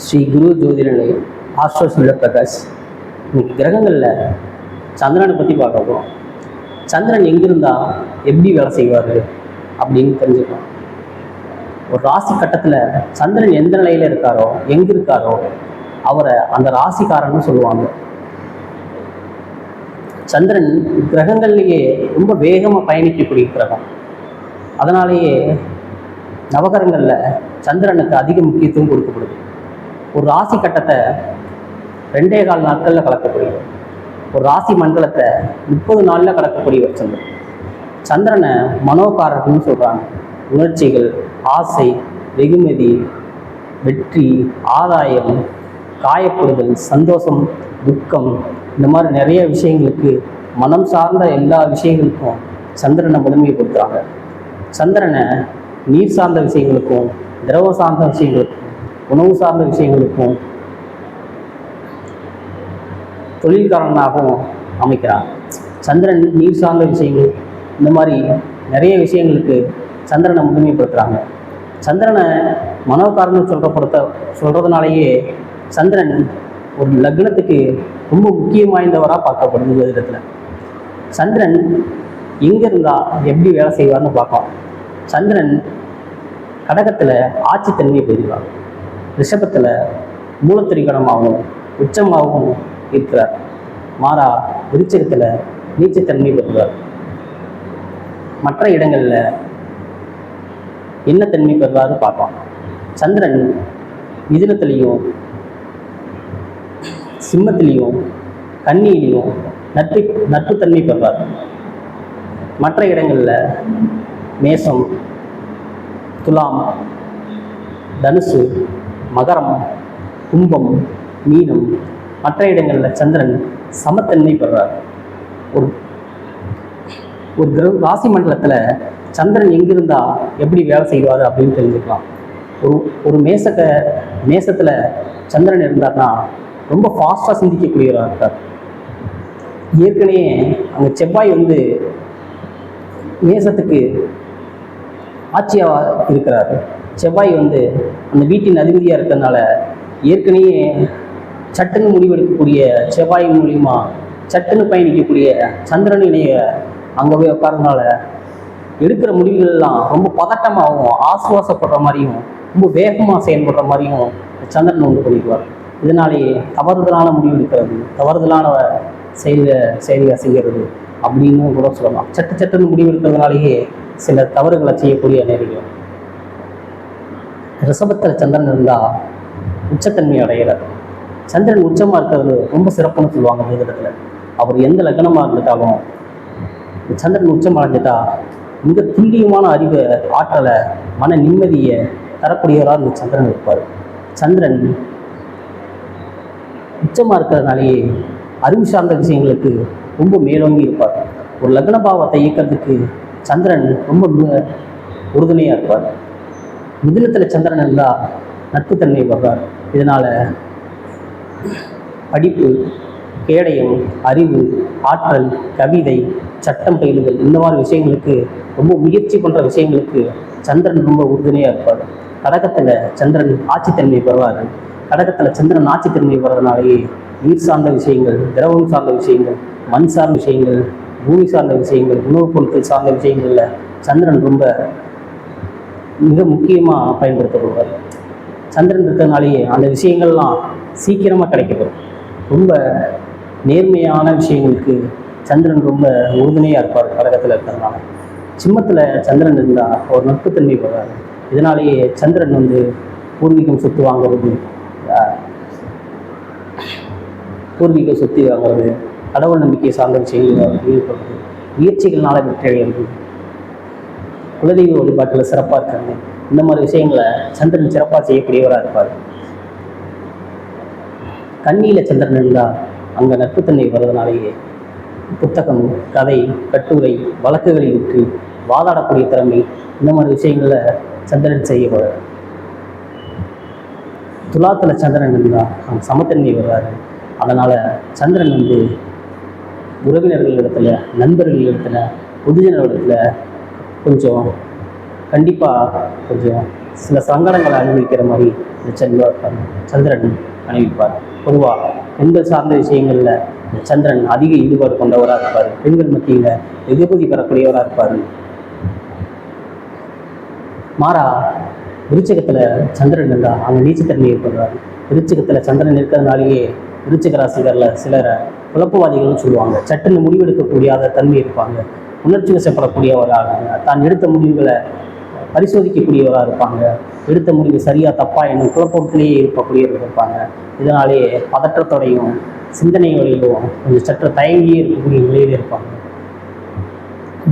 ஸ்ரீ குரு ஜோதிடனை ஆஸ்ட்ரோ பிரகாஷ். இன்னைக்கு கிரகங்களில் சந்திரனை பற்றி பார்க்க போகிறோம் சந்திரன் எங்கிருந்தா எப்படி வேலை செய்வார் அப்படின்னு தெரிஞ்சுக்கலாம். ஒரு ராசி கட்டத்தில் சந்திரன் எந்த நிலையில் இருக்காரோ எங்கே இருக்காரோ அவரை அந்த ராசிக்காரன்னு சொல்லுவாங்க. சந்திரன் கிரகங்கள்லேயே ரொம்ப வேகமாக பயணிக்கக்கூடிய கிரகம். அதனாலேயே நவகரங்களில் சந்திரனுக்கு அதிக முக்கியத்துவம் கொடுக்கப்படுது. ஒரு ராசி கட்டத்தை ரெண்டே கால் நாட்களில் கலக்கக்கூடிய ஒரு ராசி மண்டலத்தை முப்பது நாளில் கடக்கக்கூடிய ஒரு சந்திரன். சந்திரனை மனோகாரர்னு சொல்கிறாங்க உணர்ச்சிகள் ஆசை வெகுமதி வெற்றி ஆதாயம் காயப்படுதல் சந்தோஷம் துக்கம் இந்த மாதிரி நிறைய விஷயங்களுக்கு மனம் சார்ந்த எல்லா விஷயங்களுக்கும் சந்திரனை முதன்மைப்படுத்துகிறாங்க சந்திரனை நீர் சார்ந்த விஷயங்களுக்கும் திரவ சார்ந்த விஷயங்களுக்கும் உணவு சார்ந்த விஷயங்களுக்கும் தொழில்காரனாகவும் அமைக்கிறார். சந்திரன் நீர் சார்ந்த விஷயங்கள் இந்த மாதிரி நிறைய விஷயங்களுக்கு சந்திரனை முழுமைப்படுத்துகிறாங்க சந்திரனை மனோகாரன்னு சொல்கிறப்படுத்த சொல்கிறதுனாலேயே சந்திரன் ஒரு லக்னத்துக்கு ரொம்ப முக்கியம் வாய்ந்தவராக பார்க்கப்படுது விதத்தில் சந்திரன் எங்கே இருந்தால் எப்படி வேலை செய்வார்னு பார்க்கலாம். சந்திரன் கடகத்தில் ஆட்சித்தன்மையை பெறுவார். ரிஷபத்தில் மூலத்திரிகணமாகவும் உச்சமாகவும் இருக்கிறார். மாறா விருச்சகத்தில் நீச்சத்தன்மை பெறுவார். மற்ற இடங்களில் என்ன தன்மை பெறுவார்னு பார்க்கலாம். சந்திரன் மிதுனத்திலையும் சிம்மத்திலையும் கண்ணியிலையும் நட்பு நட்புத்தன்மை பெறுவார். மற்ற இடங்களில் மேசம் துலாம் தனுசு மகரம் கும்பம் மீனம் மற்ற இடங்களில் சந்திரன் சமத்தன்மை பெறுறார் ஒரு ஒரு கிர ராசி மண்டலத்தில் சந்திரன் எங்கிருந்தா எப்படி வேலை செய்வார் அப்படின்னு தெரிஞ்சுக்கலாம். ஒரு ஒரு மேசக்க மேசத்தில் சந்திரன் இருந்தார்னா ரொம்ப ஃபாஸ்ட்டாக சிந்திக்கக்கூடியவராக இருக்கார். ஏற்கனவே அங்கே செவ்வாய் வந்து மேசத்துக்கு ஆட்சியாக இருக்கிறார். செவ்வாய் வந்து அந்த வீட்டின் அதிபதியாக இருக்கிறதுனால ஏற்கனவே சட்டுன்னு முடிவெடுக்கக்கூடிய செவ்வாய் மூலியமா சட்டுன்னு பயணிக்கக்கூடிய சந்திரன் இணைய அங்கே போய் உட்காரனால எடுக்கிற முடிவுகள்லாம் ரொம்ப பதட்டமாகவும் ஆசுவாசப்படுற மாதிரியும் ரொம்ப வேகமாக செயல்படுற மாதிரியும் சந்திரன் உண்டு பண்ணிக்குவார். இதனாலேயே தவறுதலான முடிவு எடுக்கிறது தவறுதலான செயல செயல்கள் செய்கிறது அப்படின்னு கூட சொல்லலாம். சட்டு சட்டுன்னு முடிவு எடுக்கிறதுனாலேயே சில தவறுகளை செய்யக்கூடிய நேரிடும். ரிஷபத்தில் சந்திரன் இருந்தால் உச்சத்தன்மை அடைகிறார் சந்திரன் உச்சமாக இருக்கிறது ரொம்ப சிறப்புன்னு சொல்லுவாங்க ஜோதிடத்தில் அவர் எந்த லக்னமாக இருந்துட்டாலும் இந்த சந்திரன் உச்சம் அடைஞ்சிட்டா மிக துல்லியமான அறிவை ஆற்றலை மன நிம்மதியை தரக்கூடியவராக இந்த சந்திரன் இருப்பார். சந்திரன் உச்சமாக இருக்கிறதுனாலேயே அறிவு சார்ந்த விஷயங்களுக்கு ரொம்ப மேலோங்கி இருப்பார். ஒரு லக்ன பாவத்தை இயக்கிறதுக்கு சந்திரன் ரொம்ப உறுதுணையாக இருப்பார். மிதுனத்தில் சந்திரன் இருந்தால் நட்புத்தன்மை வர்றார். இதனால் படிப்பு கேடயம் அறிவு ஆற்றல் கவிதை சட்டம் பயிலுதல் இந்த மாதிரி விஷயங்களுக்கு ரொம்ப முயற்சி பண்ணுற விஷயங்களுக்கு சந்திரன் ரொம்ப உறுதுணையாக இருப்பார். கடகத்தில் சந்திரன் ஆட்சித்தன்மை பெறுவார். கடகத்தில் சந்திரன் ஆட்சித்தன்மை பெறதுனாலேயே நீர் சார்ந்த விஷயங்கள் திரவம் சார்ந்த விஷயங்கள் மண் சார்ந்த விஷயங்கள் பூமி சார்ந்த விஷயங்கள் உணவுப் பொருட்கள் சார்ந்த விஷயங்களில் சந்திரன் ரொம்ப மிக முக்கியமாக பயன்படுத்தப்படுவார். சந்திரன் இருக்கிறதுனாலேயே அந்த விஷயங்கள்லாம் சீக்கிரமாக கிடைக்கப்படும் ரொம்ப நேர்மையான விஷயங்களுக்கு சந்திரன் ரொம்ப உறுதுணையாக இருப்பார் கடகத்தில் இருக்கிறதுனால. சிம்மத்தில் சந்திரன் இருந்தால் ஒரு நட்புத்தன்மை பெறார் இதனாலேயே சந்திரன் வந்து பூர்வீகம் சொத்து வாங்குறது பூர்வீக சொத்து வாங்குறது கடவுள் நம்பிக்கை சார்ந்த விஷயங்கள் ஈடுபடுறது முயற்சிகள்னால வெற்றி அடைகிறது குலதெய்வ வழிபாட்டில் சிறப்பாக இருக்காங்க. இந்த மாதிரி விஷயங்களை சந்திரன் சிறப்பாக செய்யக்கூடியவராக இருப்பார். கண்ணியில் சந்திரன் இருந்தால் அங்கே நட்புத்தன்மை வர்றதுனாலேயே புத்தகம் கதை கட்டுரை வழக்குகளை விட்டு வாதாடக்கூடிய திறமை இந்த மாதிரி விஷயங்களில் சந்திரன் செய்யப்படுறார். துலாத்தில் சந்திரன் இருந்தால் அங்கே சமத்தன்மை வர்றாரு. அதனால் சந்திரன் வந்து உறவினர்கள் இடத்துல நண்பர்கள் இடத்துல பொதுஜன இடத்துல கொஞ்சம் கண்டிப்பாக கொஞ்சம் சில சங்கடங்களை அனுபவிக்கிற மாதிரி இந்த செல்வா சந்திரன் அனுபவிப்பார். பொதுவாக பெண்கள் சார்ந்த விஷயங்களில் இந்த சந்திரன் அதிக ஈடுபாடு கொண்டவராக இருப்பார். பெண்கள் மத்தியில் வெகுமதி பெறக்கூடியவராக இருப்பார். மாறா விருச்சகத்தில் சந்திரன் இருந்தால் அவங்க நீச்சத்தன்மை ஏற்படுறாரு விருச்சகத்தில் சந்திரன் இருக்கிறதுனாலேயே விருச்சக ராசிகரில் சிலரை குழப்பவாதிகள்னு சொல்லுவாங்க. சட்டுன்னு முடிவெடுக்கக்கூடியாத தன்மை இருப்பாங்க. உணர்ச்சி வசப்படக்கூடியவராக தான் எடுத்த முடிவுகளை பரிசோதிக்கக்கூடியவராக இருப்பாங்க. எடுத்த முடிவு சரியா தப்பா என்னும் குழப்பத்திலேயே இருக்கக்கூடியவர்கள் இருப்பாங்க. இதனாலேயே பதற்றத்தோடையும் சிந்தனையோடையும் கொஞ்சம் சற்று தயங்கியே இருக்கக்கூடிய நிலையில் இருப்பாங்க.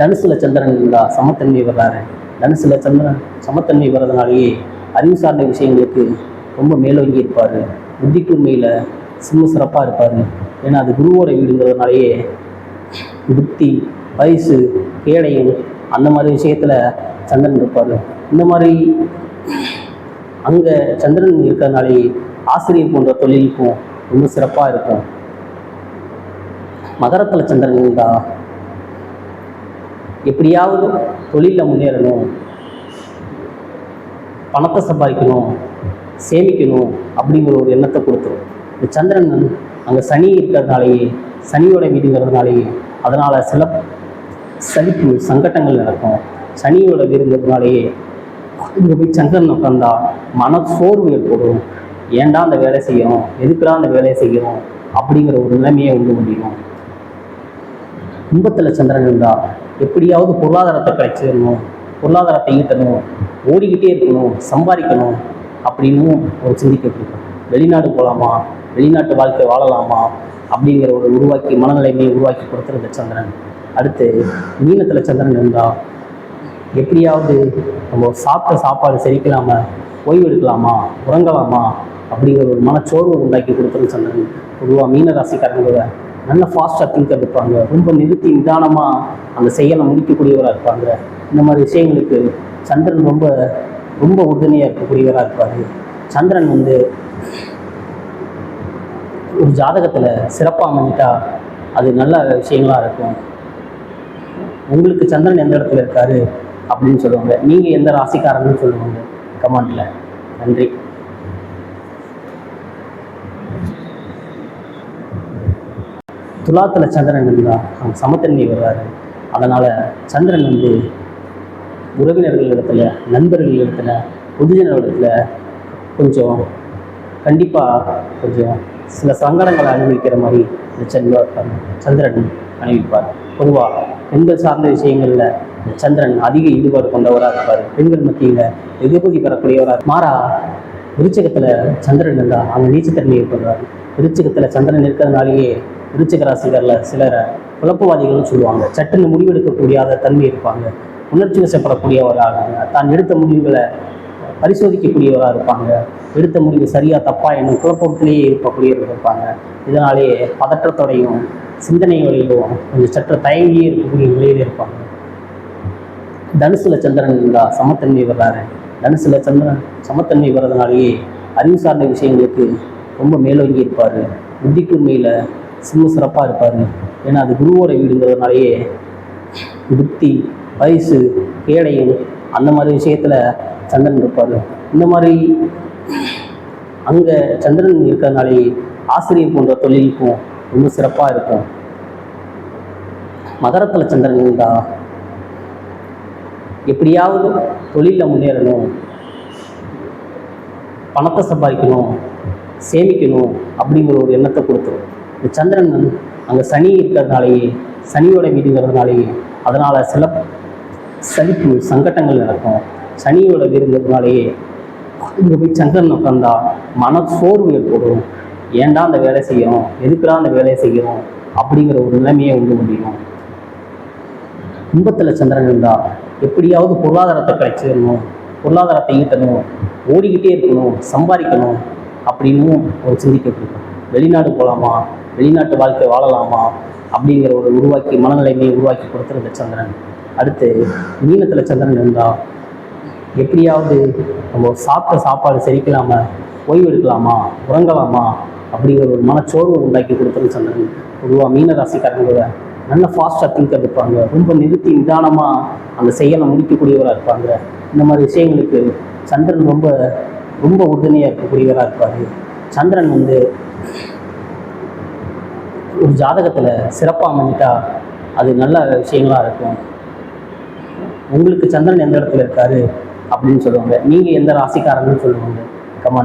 தனுசுல சந்திரன் இருந்தா சமத்தன்மை வர்றாரு தனுசுல சந்திரன் சமத்தன்மை வர்றதுனாலேயே அறிவு சார்ந்த விஷயங்களுக்கு ரொம்ப மேலோங்கி இருப்பார். புத்தி கூர்மையில் சிம்ம சிறப்பாக இருப்பார். ஏன்னா அது குருவோட வீடுங்கிறதுனாலேயே புத்தி வயசு கேடையும் அந்த மாதிரி விஷயத்தில் சந்திரன் இருப்பார். இந்த மாதிரி அங்கே சந்திரன் இருக்கிறதுனாலே ஆசிரியர் போன்ற தொழிலுக்கும் ரொம்ப சிறப்பாக இருக்கும். மகரத்தில் சந்திரன் இருந்தால் எப்படியாவது தொழிலில் முன்னேறணும். பணத்தை சம்பாதிக்கணும் சேமிக்கணும் அப்படிங்கிற ஒரு எண்ணத்தை கொடுத்துரும். இந்த சந்திரன் அங்கே சனி இருக்கிறதுனாலேயே சனியோட வீடுங்கிறதுனாலேயே அதனால் சில சலிப்பு சங்கட்டங்கள் நடக்கும். சனியோட வீடுங்கிறதுனாலேயே இங்கே போய் சந்திரன் உட்காந்தா மன சோர்வு ஏற்படும் ஏன்டா அந்த வேலை செய்யணும் எதுக்குடா அந்த வேலையை செய்யணும் அப்படிங்கிற ஒரு நிலைமையை உண்டு முடியும். கும்பத்தில் சந்திரன் இருந்தால் எப்படியாவது பொருளாதாரத்தை கிடைச்சிடணும் பொருளாதாரத்தை ஈட்டணும் ஓடிக்கிட்டே இருக்கணும் சம்பாதிக்கணும் அப்படின்னு ஒரு சிந்திக்க வெளிநாடு போகலாமா வெளிநாட்டு வாழ்க்கை வாழலாமா? அப்படிங்கிற ஒரு உருவாக்கி மனநிலைமையை உருவாக்கி கொடுத்துருந்த சந்திரன். அடுத்து மீனத்தில் சந்திரன் இருந்தால் எப்படியாவது நம்ம சாப்பிட்ட சாப்பாடு செரிக்கலாமா ஓய்வு எடுக்கலாமா உறங்கலாமா அப்படிங்கிற ஒரு மனச்சோர்வு உண்டாக்கி கொடுத்துரும் சந்திரன். பொதுவாக மீன ராசிக்காரங்களோட நல்ல ஃபாஸ்ட்டாக திங்க் இருப்பாங்க ரொம்ப நிறுத்தி நிதானமாக அந்த செயலை முடிக்கக்கூடியவராக இருப்பாங்க. இந்த மாதிரி விஷயங்களுக்கு சந்திரன் ரொம்ப ரொம்ப உறுதுணையாக இருக்கக்கூடியவராக இருப்பார். சந்திரன் வந்து ஒரு ஜாதகத்தில் சிறப்பாக அமைஞ்சிட்டா அது நல்ல விஷயங்களாக இருக்கும். உங்களுக்கு சந்திரன் எந்த இடத்துல இருக்காரு அப்படின்னு சொல்லுவாங்க. நீங்கள் எந்த ராசிக்காரங்கன்னு சொல்லுவாங்க. கமெண்ட்ல நன்றி. துலாத்தில் சந்திரன் இருந்தால் அவங்க சமத்தன்மை வர்றாரு. அதனால் சந்திரன் வந்து உறவினர்கள் இடத்துல நண்பர்கள் இடத்துல பொதுஜன இடத்துல கொஞ்சம் கண்டிப்பாக கொஞ்சம் சில சங்கடங்களை அனுபவிக்கிற மாதிரி இந்த சந்திரன் அணிவிப்பார் பொதுவாக பெண்கள் சார்ந்த விஷயங்களில் சந்திரன் அதிக ஈடுபாடு கொண்டவராக இருப்பார். பெண்கள் மத்தியில் வெகுமதி பெறக்கூடியவராக மாறா விருச்சகத்தில் சந்திரன் இருந்தால் அங்கே நீச்சத்தன்மையை கொள்வார் விருச்சகத்தில் சந்திரன் இருக்கிறதுனாலேயே விருச்சக ராசிகரில் சிலரை குழப்பவாதிகள்னு சொல்லுவாங்க. சட்டுன்னு முடிவெடுக்கக்கூடியாத தன்மை இருப்பாங்க. உணர்ச்சி வசப்படக்கூடியவராக தான் எடுத்த முடிவுகளை பரிசோதிக்கக்கூடியவராக இருப்பாங்க. எடுத்த முடிவு சரியா தப்பா என்னும் குழப்பத்திலேயே இருக்கக்கூடியவர்கள் இருப்பாங்க. இதனாலேயே பதற்றத்தோடையும் சிந்தனையோடையும் கொஞ்சம் சற்று தயங்கி இருக்கக்கூடிய நிலையில் இருப்பாங்க. தனுசுல சந்திரன் இருந்தா சமத்தன்மை வர்றாரு. தனுசுல சந்திரன் சமத்தன்மை வர்றதுனாலேயே அறிவு சார்ந்த விஷயங்களுக்கு ரொம்ப மேலோங்கி இருப்பார். புத்தி கூர்மையில் சிம்ம சிறப்பாக இருப்பார். ஏன்னா அது குருவோட வீடுங்கிறதுனாலேயே புத்தி வயசு கேடையும் அந்த மாதிரி விஷயத்தில் சந்திரன் இருப்பார். இந்த மாதிரி அங்கே சந்திரன் இருக்கிறதுனாலே ஆசிரியர் போன்ற தொழிலுக்கும் ரொம்ப சிறப்பாக இருக்கும். மகரத்தில் சந்திரன் இருந்தால் எப்படியாவது தொழிலில் முன்னேறணும். பணத்தை சம்பாதிக்கணும் சேமிக்கணும் அப்படிங்கிற ஒரு எண்ணத்தை கொடுத்துரும். இந்த சந்திரன் அங்கே சனி இருக்கிறதுனாலேயே சனியோட வீடுங்கிறதுனாலேயே அதனால் சில சலிப்பு சங்கட்டங்கள் நடக்கும். சனியோட வீடுங்கிறதுனாலேயே இங்கே போய் சந்திரன் உட்காந்தா மன சோர்வு ஏற்படும். ஏன்டா அந்த வேலை செய்யணும் எதுக்குடா அந்த வேலையை செய்யணும் அப்படிங்கிற ஒரு நிலைமையை உண்டு முடியும் இன்பத்தில் சந்திரன் இருந்தால் எப்படியாவது பொருளாதாரத்தை கிடைச்சிடணும் பொருளாதாரத்தை ஈட்டணும் ஓடிக்கிட்டே இருக்கணும் சம்பாதிக்கணும் அப்படின்னு ஒரு சிந்திக்க பிடிக்கும் வெளிநாடு போகலாமா வெளிநாட்டு வாழ்க்கை வாழலாமா? அப்படிங்கிற ஒரு உருவாக்கி மனநிலைமையை உருவாக்கி கொடுத்துருந்த சந்திரன். அடுத்து மீனத்தில் சந்திரன் இருந்தால் எப்படியாவது நம்ம சாப்பிட்ட சாப்பாடு செரிக்கலாமா ஓய்வு எடுக்கலாமா? உறங்கலாமா? அப்படிங்கிற ஒரு மனச்சோர்வு உண்டாக்கி கொடுத்துருன்னு சந்திரன் பொதுவாக மீன ராசிக்காரங்களோட நல்ல ஃபாஸ்ட்டாக திங்கர் இருப்பாங்க ரொம்ப நிறுத்தி நிதானமாக அந்த செயலை முடிக்கக்கூடியவராக இருப்பாங்க. இந்த மாதிரி விஷயங்களுக்கு சந்திரன் ரொம்ப ரொம்ப உறுதுணையாக இருக்கக்கூடியவராக இருப்பார். சந்திரன் வந்து ஒரு ஜாதகத்தில் சிறப்பாக அமைஞ்சிட்டா அது நல்ல விஷயங்களா இருக்கும். உங்களுக்கு சந்திரன் எந்த இடத்துல இருக்காரு அப்படின்னு சொல்லுவாங்க. நீங்கள் எந்த ராசிக்காரங்கன்னு சொல்லுவாங்க.